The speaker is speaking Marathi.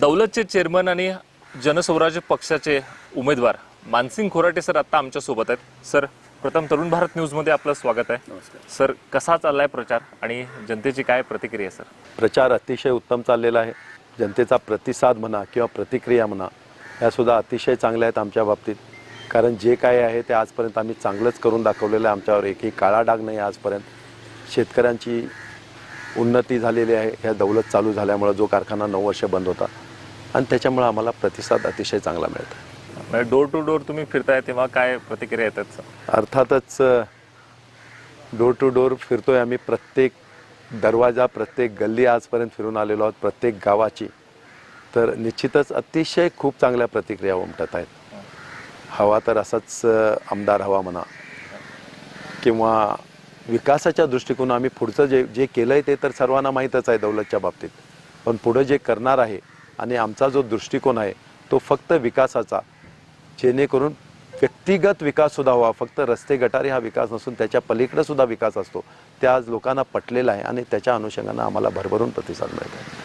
दौलतचे चेअरमन आणि जनस्वराज्य पक्षाचे उमेदवार मानसिंग खोराटे सर आता आमच्यासोबत आहेत. सर प्रथम तरुण भारत न्यूजमध्ये आपलं स्वागत आहे. सर कसा चाललाय प्रचार आणि जनतेची काय प्रतिक्रिया सर? प्रचार अतिशय उत्तम चाललेला आहे. जनतेचा प्रतिसाद म्हणा किंवा प्रतिक्रिया म्हणा ह्यासुद्धा अतिशय चांगल्या आहेत आमच्या बाबतीत. कारण जे काय आहे ते आजपर्यंत आम्ही चांगलंच करून दाखवलेलं आहे. आमच्यावर एकही काळा डाग नाही आजपर्यंत. शेतकऱ्यांची उन्नती झालेली आहे ह्या दौलत चालू झाल्यामुळं जो कारखाना नऊ वर्ष बंद होता आणि त्याच्यामुळं आम्हाला प्रतिसाद अतिशय चांगला मिळतो. म्हणजे डोर टू डोर तुम्ही फिरताय तेव्हा काय प्रतिक्रिया येतात अर्थातच डोर टू डोर फिरतोय आम्ही. प्रत्येक दरवाजा प्रत्येक गल्ली आजपर्यंत फिरून आलेलो आहोत प्रत्येक गावाची. तर निश्चितच अतिशय खूप चांगल्या प्रतिक्रिया उमटत आहेत. हवा तर असाच आमदार हवा म्हणा किंवा विकासाच्या दृष्टिकोन आम्ही पुढचं जे जे केलं आहे ते तर सर्वांना माहीतच आहे दौलतच्या बाबतीत. पण पुढं जे करणार आहे आणि आमचा जो दृष्टिकोन आहे तो फक्त विकासाचा. जेणेकरून व्यक्तिगत विकाससुद्धा व्हावा. फक्त रस्ते गटारी हा विकास नसून त्याच्या पलीकडे सुद्धा विकास असतो. ते आज लोकांना पटलेला आहे आणि त्याच्या अनुषंगानं आम्हाला भरभरून प्रतिसाद मिळत आहे.